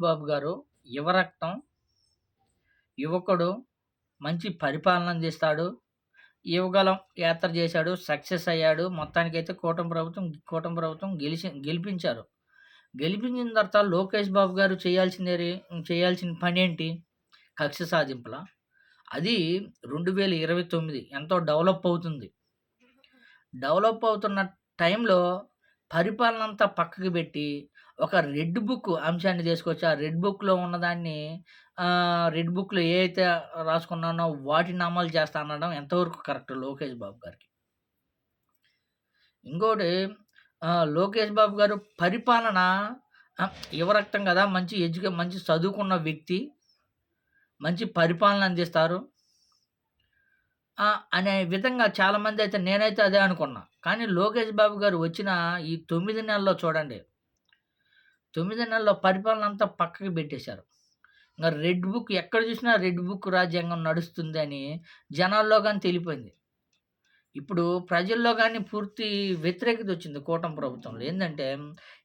బాబు గారు యువరక్తం, యువకుడు, మంచి పరిపాలన అందిస్తాడు. యువగలం యాత్ర చేశాడు. సక్సెస్ అయ్యాడు. మొత్తానికైతే కూటమి ప్రభుత్వం కూటమి ప్రభుత్వం గెలిచి గెలిపించారు. గెలిపించిన తర్వాత లోకేష్ బాబు గారు చేయాల్సిందే చేయాల్సిన పనేంటి? కక్ష సాధింపులా? అది 2029 ఎంతో డెవలప్ అవుతుంది. డెవలప్ అవుతున్న టైంలో పరిపాలన అంతా పక్కకు పెట్టి, ఒక రెడ్ బుక్ అంశాన్ని తీసుకొచ్చి, ఆ రెడ్ బుక్‌లో ఉన్నదాన్ని రెడ్ బుక్‌లో ఏయైతే రాసుకున్నానో వాటిని అమలు చేస్తా అనడం ఎంతవరకు కరెక్ట్ లోకేష్ బాబు గారికి? ఇంకోటి లోకేష్ బాబు గారు పరిపాలన యువరక్తం కదా! మంచి ఎడ్యుకే మంచి చదువుకున్న వ్యక్తి. మంచి పరిపాలన అందిస్తారు. అనే విధంగా చాలామంది అయితే నేనైతే అదే అనుకున్నా. కానీ లోకేష్ బాబు గారు వచ్చిన ఈ తొమ్మిది నెలల్లో చూడండి. తొమ్మిది నెలల్లో పరిపాలన అంతా పక్కకి పెట్టేశారు. ఇంకా రెడ్ బుక్ ఎక్కడ చూసినా రెడ్ బుక్ రాజ్యాంగం నడుస్తుందని జనాల్లో కానీ తెలిపోయింది. ఇప్పుడు ప్రజల్లో కానీ పూర్తి వ్యతిరేకత వచ్చింది కూటమి ప్రభుత్వంలో. ఏంటంటే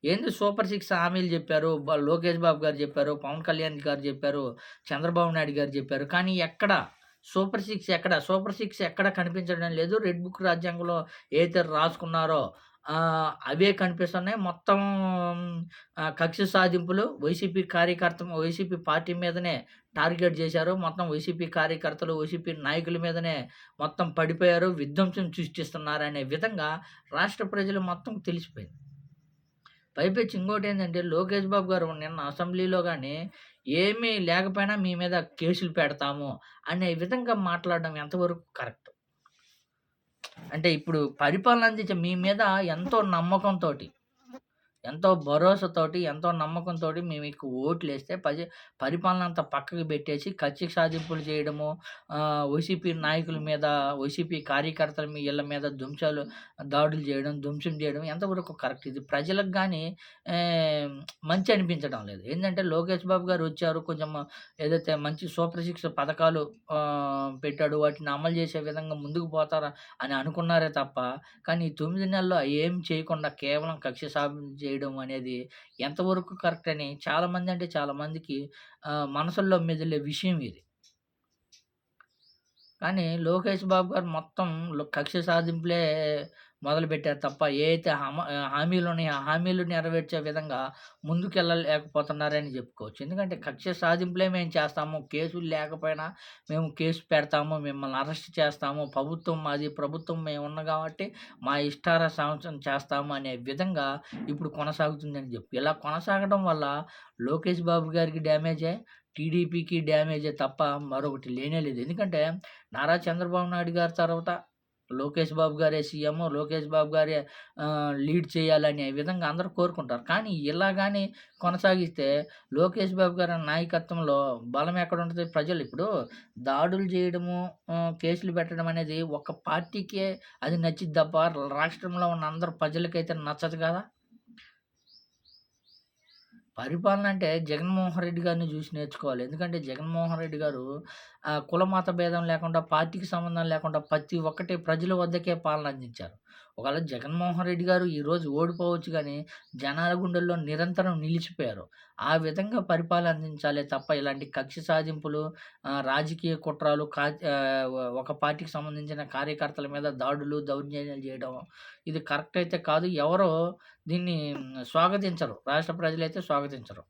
ఏంది సూపర్ సిక్స్ హామీలు చెప్పారు. లోకేష్ బాబు గారు చెప్పారు. పవన్ కళ్యాణ్ గారు చెప్పారు. చంద్రబాబు నాయుడు గారు చెప్పారు. కానీ ఎక్కడ సూపర్ సిక్స్ ఎక్కడ? సూపర్ సిక్స్ ఎక్కడ కనిపించడం లేదు. రెడ్ బుక్ రాజ్యాంగంలో ఏదైతే రాసుకున్నారో అవే కనిపిస్తున్నాయి. మొత్తం కక్ష సాధింపులు వైసీపీ కార్యకర్త వైసీపీ పార్టీ మీదనే టార్గెట్ చేశారు. మొత్తం వైసీపీ కార్యకర్తలు, వైసీపీ నాయకుల మీదనే మొత్తం పడిపోయారు. విధ్వంసం సృష్టిస్తున్నారనే విధంగా రాష్ట్ర ప్రజలు మొత్తం తెలిసిపోయింది. పైపెచ్చి ఏంటంటే లోకేష్ బాబు గారు నిన్న అసెంబ్లీలో కానీ ఏమీ లేకపోయినా మీ మీద కేసులు పెడతాము అనే విధంగా మాట్లాడడం ఎంతవరకు కరెక్ట్? అంటే ఇప్పుడు పరిపాలన అందించే మీ మీద ఎంతో నమ్మకంతో ఎంతో భరోసాతోటి, ఎంతో నమ్మకంతోటి మేము మీకు ఓట్లేస్తే పజ పరిపాలన అంతా పక్కకు పెట్టేసి కక్ష సాధింపులు చేయడము, వైసీపీ నాయకుల మీద, వైసీపీ కార్యకర్తల మీ ఇళ్ళ మీద ధ్వంసాలు దాడులు చేయడం, ధ్వంసం చేయడం ఎంతవరకు కరెక్ట్? ఇది ప్రజలకు కానీ మంచి అనిపించడం లేదు. ఏంటంటే లోకేష్ బాబు గారు వచ్చారు. కొంచెం ఏదైతే మంచి సూపర్ పథకాలు పెట్టాడు. వాటిని అమలు చేసే విధంగా ముందుకు పోతారా అని అనుకున్నారే తప్ప, కానీ తొమ్మిది నెలల్లో ఏం చేయకుండా కేవలం కక్ష సాధింపు చేయడం అనేది ఎంతవరకు కరెక్ట్ అని చాలామంది అంటే చాలామందికి మనసుల్లో మెదిలే విషయం ఇది. కానీ లోకేష్ బాబు గారు మొత్తం కక్ష సాధింపులే మొదలుపెట్టారు తప్ప, ఏ హమ హామీలు ఉన్నాయో ఆ హామీలు నెరవేర్చే విధంగా ముందుకెళ్ళలేకపోతున్నారని చెప్పుకోవచ్చు. ఎందుకంటే కక్ష సాధింపులే మేము చేస్తాము. కేసులు లేకపోయినా మేము కేసు పెడతాము. మిమ్మల్ని అరెస్ట్ చేస్తాము. ప్రభుత్వం మాది. ప్రభుత్వం మేము ఉన్న కాబట్టి మా ఇష్టార సంవత్సరం చేస్తాము అనే విధంగా ఇప్పుడు కొనసాగుతుందని చెప్పి. ఇలా కొనసాగడం వల్ల లోకేష్ బాబు గారికి డ్యామేజే, టీడీపీకి డ్యామేజే తప్ప మరొకటి లేనే లేదు. ఎందుకంటే నారా చంద్రబాబు నాయుడు గారి తర్వాత లోకేష్ బాబు గారే సీఎం. లోకేష్ బాబు గారే లీడ్ చేయాలనే విధంగా అందరూ కోరుకుంటారు. కానీ ఇలా కానీ కొనసాగిస్తే లోకేష్ బాబు గారి నాయకత్వంలో బలం ఎక్కడ ఉంటుంది ప్రజలు ఇప్పుడు దాడులు చేయడము, కేసులు పెట్టడం అనేది ఒక పార్టీకే అది నచ్చిద్ది తప్ప రాష్ట్రంలో ఉన్న అందరు ప్రజలకైతే నచ్చదు కదా! పరిపాలన అంటే జగన్మోహన్ రెడ్డి గారిని చూసి నేర్చుకోవాలి. ఎందుకంటే జగన్మోహన్ రెడ్డి గారు కుల మత భేదం లేకుండా, పార్టీకి సంబంధం లేకుండా ప్రతి ఒక్కటి ప్రజల వద్దకే పాలన అందించారు. ఒకవేళ జగన్మోహన్ రెడ్డి గారు ఈరోజు ఓడిపోవచ్చు కానీ జనాల గుండెల్లో నిరంతరం నిలిచిపోయారు. ఆ విధంగా పరిపాలన అందించాలి తప్ప ఇలాంటి కక్ష సాధింపులు, రాజకీయ కుట్రాలు కా ఒక పార్టీకి సంబంధించిన కార్యకర్తల మీద దాడులు, దౌర్జన్యాలు చేయడం ఇది కరెక్ట్ అయితే కాదు. ఎవరో దీన్ని స్వాగతించరు. రాష్ట్ర ప్రజలైతే స్వాగతించరు.